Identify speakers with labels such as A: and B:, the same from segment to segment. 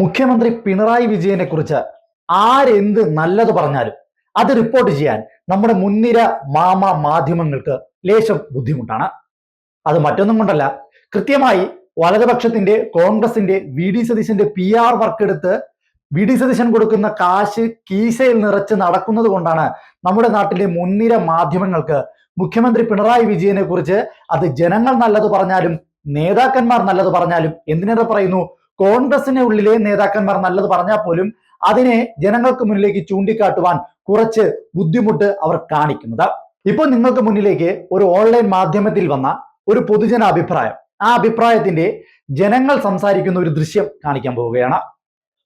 A: മുഖ്യമന്ത്രി പിണറായി വിജയനെ കുറിച്ച് ആരെന്ത് നല്ലത് പറഞ്ഞാലും അത് റിപ്പോർട്ട് ചെയ്യാൻ നമ്മുടെ മുൻനിര മാമ മാധ്യമങ്ങൾക്ക് ലേശം ബുദ്ധിമുട്ടാണ്. അത് മറ്റൊന്നും കൊണ്ടല്ല. കൃത്യമായി വലതുപക്ഷത്തിന്റെ കോൺഗ്രസിന്റെ വി ഡി സതീശന്റെ പി ആർ വർക്ക് എടുത്ത് വി ഡി സതീശൻ കൊടുക്കുന്ന കാശ് കീശയിൽ നിറച്ച് നടക്കുന്നത് കൊണ്ടാണ് നമ്മുടെ നാട്ടിലെ മുൻനിര മാധ്യമങ്ങൾക്ക് മുഖ്യമന്ത്രി പിണറായി വിജയനെ കുറിച്ച് അത് ജനങ്ങൾ നല്ലത് പറഞ്ഞാലും നേതാക്കന്മാർ നല്ലത് പറഞ്ഞാലും എന്തിനേറെ പറയുന്നു? കോൺഗ്രസിന് ഉള്ളിലെ നേതാക്കന്മാർ നല്ലത് പറഞ്ഞാൽ പോലും അതിനെ ജനങ്ങൾക്ക് മുന്നിലേക്ക് ചൂണ്ടിക്കാട്ടുവാൻ കുറച്ച് ബുദ്ധിമുട്ട് അവർ കാണിക്കുന്നത്. ഇപ്പോൾ നിങ്ങൾക്ക് മുന്നിലേക്ക് ഒരു ഓൺലൈൻ മാധ്യമത്തിൽ വന്ന ഒരു പൊതുജന അഭിപ്രായം ആ അഭിപ്രായത്തിന്റെ ജനങ്ങൾ സംസാരിക്കുന്ന ഒരു ദൃശ്യം കാണിക്കാൻ പോവുകയാണ്.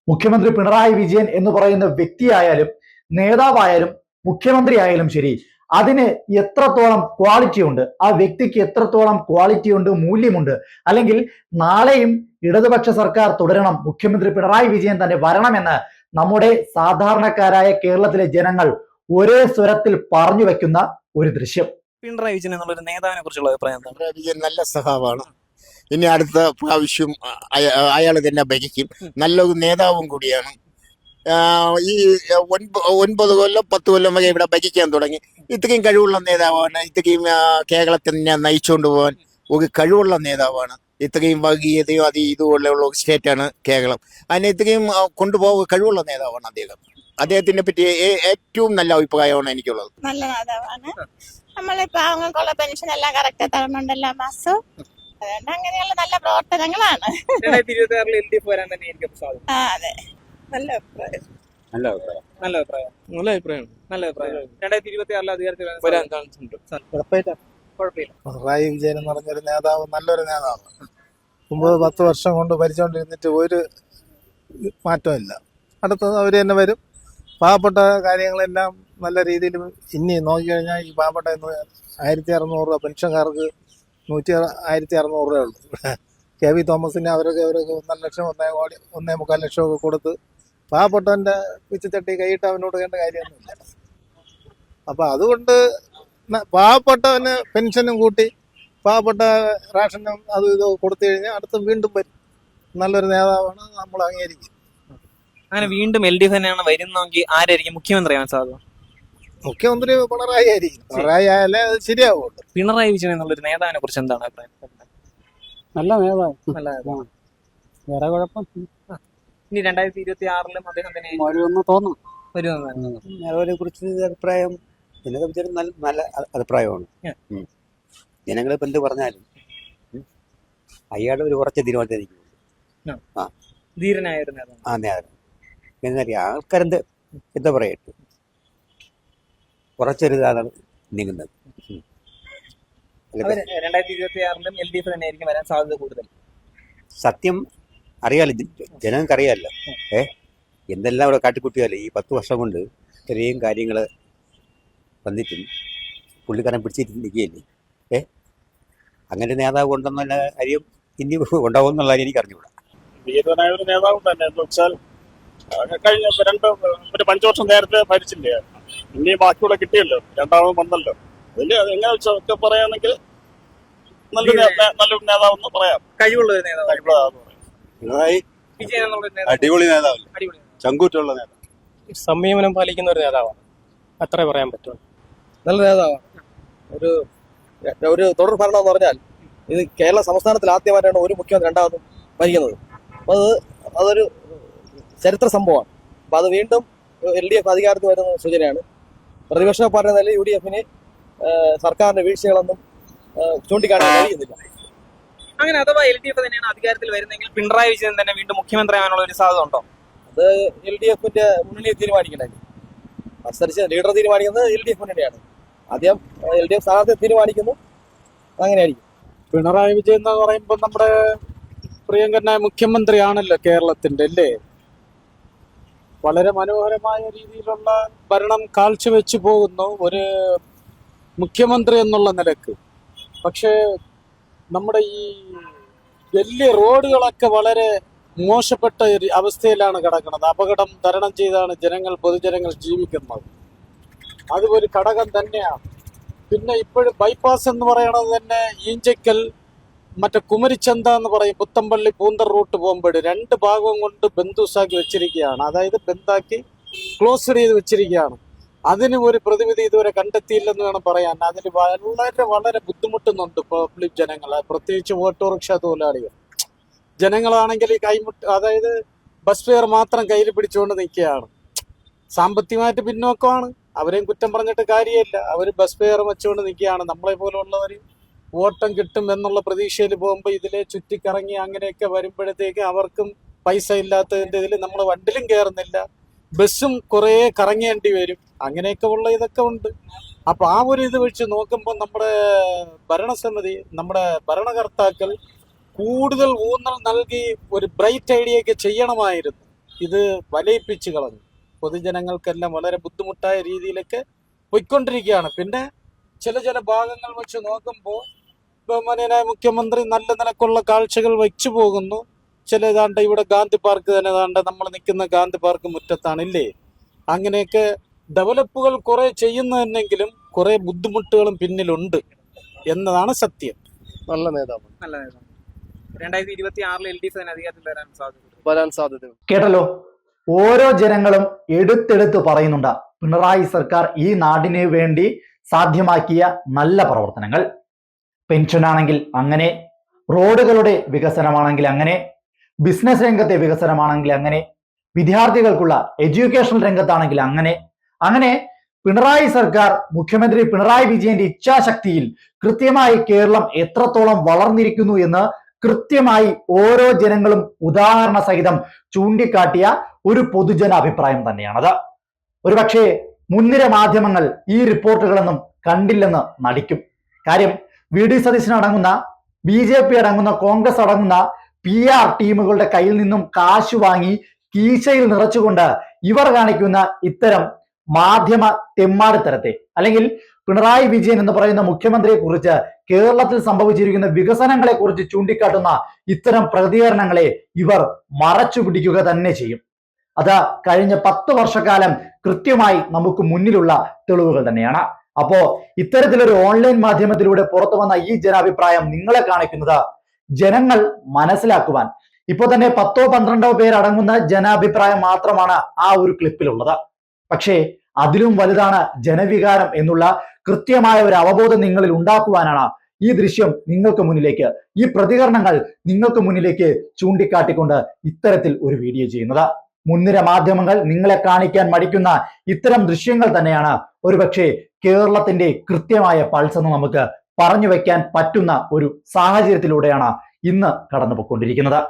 A: മുഖ്യമന്ത്രി പിണറായി വിജയൻ എന്ന് പറയുന്ന വ്യക്തിയായാലും നേതാവായാലും മുഖ്യമന്ത്രി ആയാലും ശരി അതിന് എത്രത്തോളം ക്വാളിറ്റി ഉണ്ട്? ആ വ്യക്തിക്ക് എത്രത്തോളം ക്വാളിറ്റി ഉണ്ട് മൂല്യമുണ്ട്? അല്ലെങ്കിൽ നാളെയും ഇടതുപക്ഷ സർക്കാർ തുടരണം മുഖ്യമന്ത്രി പിണറായി വിജയൻ തന്നെ വരണമെന്ന് നമ്മുടെ സാധാരണക്കാരായ കേരളത്തിലെ ജനങ്ങൾ ഒരേ സ്വരത്തിൽ പറഞ്ഞു വെക്കുന്ന ഒരു ദൃശ്യം.
B: പിണറായി വിജയൻ എന്നുള്ളൊരു നേതാവിനെ കുറിച്ചുള്ള അഭിപ്രായം
C: പിണറായി വിജയൻ നല്ല സഹാവാണ് ഇനി അടുത്ത പ്രാവശ്യം അയാൾ തന്നെ ഭരിക്കും. നല്ലൊരു നേതാവും കൂടിയാണ്. ഈ ഒൻപ- ഒൻപത് കൊല്ലം പത്ത് കൊല്ലം വരെ ഇവിടെ ഭരിക്കാൻ തുടങ്ങി. ഇത്രയും കഴിവുള്ള നേതാവാണ്. ഇത്രയും കേരളത്തിൽ കേരളത്തിനെ നയിച്ചുകൊണ്ട് പോകാൻ ഒരു കഴിവുള്ള നേതാവാണ്. ഇത്രയും വർഗീയതയും അത് ഇതുപോലെയുള്ള ഒരു സ്റ്റേറ്റാണ് കേരളം. അതിനെ ഇത്രയും കൊണ്ടുപോകുക കൊണ്ടുപോകാൻ കഴിവുള്ള നേതാവാണ് അദ്ദേഹം. അദ്ദേഹത്തിനെ പറ്റി ഏറ്റവും നല്ല അഭിപ്രായമാണ് എനിക്കുള്ളത്.
D: നല്ല നേതാവാണ്. നമ്മളിപ്പോ പാവങ്ങൾക്കുള്ള പെൻഷൻ എല്ലാം കറക്റ്റ് തരുന്നുണ്ട് എല്ലാ മാസവും അതുകൊണ്ട് അങ്ങനെയുള്ള നല്ല പ്രവർത്തനങ്ങളാണ്. അതെ. നല്ല അഭിപ്രായം.
E: നല്ല അഭിപ്രായം.
B: നല്ല അഭിപ്രായം.
F: നല്ല
B: അഭിപ്രായം. രണ്ടായിരത്തി ഇരുപത്തി ആറിൽ അധികാരത്തിൽ വരാൻ
F: വരാൻ
B: സാധ്യത-
F: ചാൻസ് ഉണ്ട്
B: കുഴപ്പമില്ല.
G: പിണറായി വിജയൻ എന്ന് പറഞ്ഞൊരു നേതാവ് നല്ലൊരു നേതാവ് ഒമ്പത് പത്ത് വർഷം കൊണ്ട് ഭരിച്ചുകൊണ്ടിരുന്നിട്ട് ഒരു മാറ്റമില്ല അടുത്തത് അവർ തന്നെ വരും. പാവപ്പെട്ട കാര്യങ്ങളെല്ലാം നല്ല രീതിയിൽ ഇനി നോക്കിക്കഴിഞ്ഞാൽ ഈ പാവപ്പെട്ട ഇന്ന് ആയിരത്തി അറുന്നൂറ് രൂപ പെൻഷൻകാർക്ക് നൂറ്റി ആയിരത്തി അറുന്നൂറ് രൂപ ഉള്ളൂ. കെ വി തോമസിന് അവരൊക്കെ അവരൊക്കെ ഒന്നര ലക്ഷം ഒന്നേ കോടി ഒന്നേ മുക്കാൽ ലക്ഷമൊക്കെ കൊടുത്ത് പാവപ്പെട്ടവന്റെ പിച്ചിത്തട്ടി കൈയിട്ട് അവനോട് വേണ്ട കാര്യമൊന്നുമില്ല. അപ്പം അതുകൊണ്ട് പാവപ്പെട്ടവന് പെൻഷനും കൂട്ടി പാവപ്പെട്ട റേഷനും അത് ഇത് കൊടുത്തു കഴിഞ്ഞാൽ അടുത്ത് വീണ്ടും വരും. നല്ലൊരു നേതാവാണ് നമ്മൾ അംഗീകരിക്കും.
B: അങ്ങനെ വീണ്ടും എൽ ഡി എഫ് തന്നെയാണ് വരുന്നെങ്കിൽ ആരായിരിക്കും മുഖ്യമന്ത്രി ആവാൻ സാധ്യത?
G: മുഖ്യമന്ത്രി പിണറായി ആയിരിക്കും. പിണറായി ആയാലേ അത് ശരിയാവുള്ളൂ.
B: പിണറായി വിജയൻ എന്നുള്ളൊരു നേതാവിനെ കുറിച്ച് എന്താണ് അഭിപ്രായം?
E: നല്ല നേതാവ്.
B: നല്ല നേതാവ്.
E: വേറെ കുഴപ്പം.
B: ഇനി രണ്ടായിരത്തി ഇരുപത്തി ആറിലും അദ്ദേഹം തന്നെ
E: വരുമെന്ന് തോന്നും
B: വരുമെന്നാണ്
H: നേതാവിനെ കുറിച്ച് അഭിപ്രായം എന്നെ കുറിച്ച് നല്ല നല്ല അഭിപ്രായമാണ്. ജനങ്ങളെ. ജനങ്ങൾ ഇപ്പം എന്ത് പറഞ്ഞാലും അയാൾ ഒരു ഉറച്ച തീരുമാനത്തിലേക്ക്
B: ധീരനായ ഒരു നേതാവ്.
H: ആ അറിയാം എന്നറിയാം ആൾക്കാരെന്ത് എന്താ പറയട്ടെ കുറച്ചൊരു ഇതാണ് നീങ്ങുന്നത്
B: രണ്ടായിരത്തി ഇരുപത്തി ആറിലും എൽ ഡി എഫ് തന്നെ ആയിരിക്കും വരാൻ സാധ്യത കൂടുതൽ.
H: സത്യം അറിയാലോ ജനങ്ങൾക്ക് അറിയാമല്ലോ ഏ? എന്തെല്ലാം ഇവിടെ കാട്ടിക്കുട്ടിയാലോ ഈ പത്ത് വർഷം കൊണ്ട് ഇത്രയും കാര്യങ്ങൾ വന്നിട്ടും പുള്ളിക്കാരൻ പിടിച്ചിട്ട് നിൽക്കുകയല്ലേ? ഏ? അങ്ങനെ നേതാവ് ഉണ്ടെന്നുള്ള കാര്യം ഇനി ഉണ്ടാവും എന്നുള്ള കാര്യം എനിക്ക് അറിഞ്ഞുകൂടാ.
I: ധീരനായ ഒരു നേതാവ് തന്നെ. എന്ന് വെച്ചാൽ കഴിഞ്ഞ രണ്ട് ഒരു അഞ്ചു വർഷം നേരത്തെ ഭരിച്ചില്ലേ? ഇനി ബാക്കിയുള്ള കിട്ടിയല്ലോ രണ്ടാമത് വന്നല്ലോ. അതിൽ അത് എങ്ങനെ വെച്ചാൽ ഒക്കെ പറയുകയാണെങ്കിൽ നല്ലൊരു നല്ലൊരു നേതാവെന്ന് പറയാം.
B: കഴിവുള്ള ഒരു നേതാവ്
I: പറയാം.
E: പിണറായി
B: വിജയൻ എന്നുള്ള ഒരു നേതാവ്.
E: അടിപൊളി നേതാവല്ലേ?
B: അടിപൊളി
E: ചങ്കൂറ്റുള്ള നേതാവ്.
F: സംയമനം പാലിക്കുന്ന ഒരു നേതാവാണ്. അത്രേ പറയാൻ പറ്റുള്ളൂ
J: നല്ല നേതാവാണ്. ഒരു ഒരു തുടർ ഭരണം എന്ന് പറഞ്ഞാൽ ഇത് കേരള സംസ്ഥാനത്തിൽ ആദ്യമായിട്ടാണ് ഒരു മുഖ്യമന്ത്രി രണ്ടാമതും ഭരിക്കുന്നത്. അപ്പോൾ അത് അതൊരു ചരിത്ര സംഭവമാണ്. അപ്പോൾ അത് വീണ്ടും എൽ ഡി എഫ് അധികാരത്തിൽ വരുന്ന സൂചനയാണ്. പ്രതിപക്ഷ പാർട്ടി നില യു ഡി എഫിന് സർക്കാരിന്റെ വീഴ്ചകളൊന്നും ചൂണ്ടിക്കാട്ടാൻ ചൂണ്ടിക്കാണാൻ കഴിയുന്നില്ല.
B: അങ്ങനെ അഥവാ എൽ ഡി എഫ് തന്നെയാണ് അധികാരത്തിൽ വരുന്നെങ്കിൽ പിണറായി വിജയൻ തന്നെ വീണ്ടും മുഖ്യമന്ത്രി ആവാനുള്ള ഒരു സാധ്യത ഉണ്ടോ?
J: അത് എൽ ഡി എഫിന്റെ മുന്നണി തീരുമാനിക്കേണ്ടത് മത്സരിച്ച് ലീഡർ തീരുമാനിക്കുന്നത് എൽ ഡി എഫ് മുന്നണിയാണ്. ആദ്യം എൽ ഡി എഫ് സ്ഥാനാർത്ഥി തീരുമാനിക്കുന്നു. അങ്ങനെയായിരിക്കും
F: പിണറായി വിജയൻ എന്ന് പറയുമ്പോൾ നമ്മുടെ പ്രിയങ്കരനായ മുഖ്യമന്ത്രിയാണല്ലോ കേരളത്തിന്റെ അല്ലേ? വളരെ മനോഹരമായ രീതിയിലുള്ള ഭരണം കാഴ്ചവെച്ചു പോകുന്നു ഒരു മുഖ്യമന്ത്രി എന്നുള്ള നിലയ്ക്ക്. പക്ഷേ നമ്മുടെ ഈ വലിയ റോഡുകളൊക്കെ വളരെ മോശപ്പെട്ട ഒരു അവസ്ഥയിലാണ് കിടക്കുന്നത്. അപകടം തരണം ചെയ്താണ് ജനങ്ങൾ പൊതുജനങ്ങൾ ജീവിക്കുന്നത്. അതുപോലെ ഘടകം തന്നെയാണ്. പിന്നെ ഇപ്പോഴും ബൈപ്പാസ് എന്ന് പറയുന്നത് തന്നെ ഈഞ്ചക്കൽ മറ്റേ കുമരിച്ചന്ത എന്ന് പറയും. പുത്തമ്പള്ളി പൂന്തർ റൂട്ട് പോകുമ്പോൾ രണ്ട് ഭാഗവും കൊണ്ട് ബന്ധുസാക്കി വെച്ചിരിക്കുകയാണ്. അതായത് ബന്ധാക്കി ക്ലോസ് ചെയ്ത് വെച്ചിരിക്കുകയാണ്. അതിന് ഒരു പ്രതിവിധി ഇതുവരെ കണ്ടെത്തിയില്ലെന്ന് വേണം പറയാൻ. അതിൽ വളരെ വളരെ ബുദ്ധിമുട്ടുന്നുണ്ട് പബ്ലിക് ജനങ്ങൾ പ്രത്യേകിച്ച് ഓട്ടോറിക്ഷ തൊഴിലാളികൾ. ജനങ്ങളാണെങ്കിൽ ഈ കൈമുട്ട് അതായത് ബസ് ഫെയർ മാത്രം കയ്യിൽ പിടിച്ചുകൊണ്ട് നിൽക്കുകയാണ്. സാമ്പത്തികമായിട്ട് പിന്നോക്കമാണ്. അവരെയും കുറ്റം പറഞ്ഞിട്ട് കാര്യമില്ല. അവർ ബസ് ഫെയർ വെച്ചുകൊണ്ട് നിൽക്കുകയാണ്. നമ്മളെ പോലുള്ളവർ ഓട്ടം കിട്ടും എന്നുള്ള പ്രതീക്ഷയിൽ പോകുമ്പോൾ ഇതിലെ ചുറ്റിക്കറങ്ങി അങ്ങനെയൊക്കെ വരുമ്പോഴത്തേക്ക് അവർക്കും പൈസ ഇല്ലാത്തതിന്റെ ഇതിൽ നമ്മൾ വണ്ടിലും കയറുന്നില്ല ബസ്സും കുറേ കറങ്ങേണ്ടി വരും. അങ്ങനെയൊക്കെ ഉള്ള ഇതൊക്കെ ഉണ്ട്. അപ്പൊ ആ ഒരു ഇത് വെച്ച് നോക്കുമ്പോൾ നമ്മുടെ ഭരണസമിതി നമ്മുടെ ഭരണകർത്താക്കൾ കൂടുതൽ ഊന്നൽ നൽകി ഒരു ബ്രൈറ്റ് ഐഡിയ ഒക്കെ ചെയ്യണമായിരുന്നു. ഇത് വലയിപ്പിച്ച് കളഞ്ഞു. പൊതുജനങ്ങൾക്കെല്ലാം വളരെ ബുദ്ധിമുട്ടായ രീതിയിലൊക്കെ പോയിക്കൊണ്ടിരിക്കുകയാണ്. പിന്നെ ചില ചില ഭാഗങ്ങൾ വെച്ച് നോക്കുമ്പോൾ ബഹുമാനായ മുഖ്യമന്ത്രി നല്ല നിലക്കുള്ള കാഴ്ചകൾ വെച്ചു പോകുന്നു. ചില ഏതാണ്ട് ഇവിടെ ഗാന്ധി പാർക്ക് തന്നെ ഏതാണ്ട് നമ്മൾ നിൽക്കുന്ന ഗാന്ധി പാർക്ക് മുറ്റത്താണ് ഇല്ലേ അങ്ങനെയൊക്കെ ഡെവലപ്പുകൾ കുറെ ചെയ്യുന്നതെന്നെങ്കിലും കുറേ ബുദ്ധിമുട്ടുകളും പിന്നിലുണ്ട് എന്നതാണ് സത്യം.
J: നല്ല നേതാവ്.
B: നല്ല നേതാവ്. രണ്ടായിരത്തി ഇരുപത്തി ആറിൽ എൽ ഡി എഫ് തന്നെ അധികാരത്തിൽ വരാൻ സാധ്യത
J: വരാൻ സാധ്യത
A: കേട്ടല്ലോ? ഓരോ ജനങ്ങളും എടുത്തെടുത്ത് പറയുന്നുണ്ട്. പിണറായി സർക്കാർ ഈ നാടിന് വേണ്ടി സാധ്യമാക്കിയ നല്ല പ്രവർത്തനങ്ങൾ. പെൻഷനാണെങ്കിൽ അങ്ങനെ റോഡുകളുടെ വികസനമാണെങ്കിൽ അങ്ങനെ ബിസിനസ് രംഗത്തെ വികസനമാണെങ്കിൽ അങ്ങനെ വിദ്യാർത്ഥികൾക്കുള്ള എഡ്യൂക്കേഷണൽ രംഗത്താണെങ്കിൽ അങ്ങനെ. അങ്ങനെ പിണറായി സർക്കാർ മുഖ്യമന്ത്രി പിണറായി വിജയന്റെ ഇച്ഛാശക്തിയിൽ കൃത്യമായി കേരളം എത്രത്തോളം വളർന്നിരിക്കുന്നു എന്ന് കൃത്യമായി ഓരോ ജനങ്ങളും ഉദാഹരണ സഹിതം ചൂണ്ടിക്കാട്ടിയ ഒരു പൊതുജന അഭിപ്രായം തന്നെയാണത്. ഒരുപക്ഷെ മുൻനിര മാധ്യമങ്ങൾ ഈ റിപ്പോർട്ടുകളൊന്നും കണ്ടില്ലെന്ന് നടിക്കും. കാര്യം വി ഡി സതീശൻ അടങ്ങുന്ന ബി ജെ പി അടങ്ങുന്ന കോൺഗ്രസ് അടങ്ങുന്ന പി ആർ ടീമുകളുടെ കയ്യിൽ നിന്നും കാശ് വാങ്ങി കീശയിൽ നിറച്ചുകൊണ്ട് ഇവർ കാണിക്കുന്ന ഇത്തരം മാധ്യമ തെമ്മാടിത്തരത്തെ അല്ലെങ്കിൽ പിണറായി വിജയൻ എന്ന് പറയുന്ന മുഖ്യമന്ത്രിയെ കുറിച്ച് കേരളത്തിൽ സംഭവിച്ചിരിക്കുന്ന വികസനങ്ങളെ കുറിച്ച് ചൂണ്ടിക്കാട്ടുന്ന ഇത്തരം പ്രതികരണങ്ങളെ ഇവർ മറച്ചു പിടിക്കുക തന്നെ ചെയ്യും. അത് കഴിഞ്ഞ പത്ത് വർഷക്കാലം കൃത്യമായി നമുക്ക് മുന്നിലുള്ള തെളിവുകൾ തന്നെയാണ്. അപ്പോ ഇത്തരത്തിലൊരു ഓൺലൈൻ മാധ്യമത്തിലൂടെ പുറത്തു വന്ന ഈ ജനാഭിപ്രായം നിങ്ങളെ കാണിക്കുന്നത് ജനങ്ങൾ മനസ്സിലാക്കുവാൻ. ഇപ്പോൾ തന്നെ പത്തോ പന്ത്രണ്ടോ പേരടങ്ങുന്ന ജനാഭിപ്രായം മാത്രമാണ് ആ ഒരു ക്ലിപ്പിലുള്ളത്. പക്ഷേ അതിലും വലുതാണ് ജനവികാരം എന്നുള്ള കൃത്യമായ ഒരു അവബോധം നിങ്ങളിൽ ഉണ്ടാക്കുവാനാണ് ഈ ദൃശ്യം നിങ്ങൾക്ക് മുന്നിലേക്ക് ഈ പ്രതികരണങ്ങൾ നിങ്ങൾക്ക് മുന്നിലേക്ക് ചൂണ്ടിക്കാട്ടിക്കൊണ്ട് ഇത്തരത്തിൽ ഒരു വീഡിയോ ചെയ്യുന്നത്. മുൻനിര മാധ്യമങ്ങൾ നിങ്ങളെ കാണിക്കാൻ മടിക്കുന്ന ഇത്തരം ദൃശ്യങ്ങൾ തന്നെയാണ് ഒരുപക്ഷെ കേരളത്തിന്റെ കൃത്യമായ പൾസ് എന്ന് നമുക്ക് പറഞ്ഞു വയ്ക്കാൻ പറ്റുന്ന ഒരു സാഹചര്യത്തിലൂടെയാണ് ഇന്ന് കടന്നു പോയിക്കൊണ്ടിരിക്കുന്നത്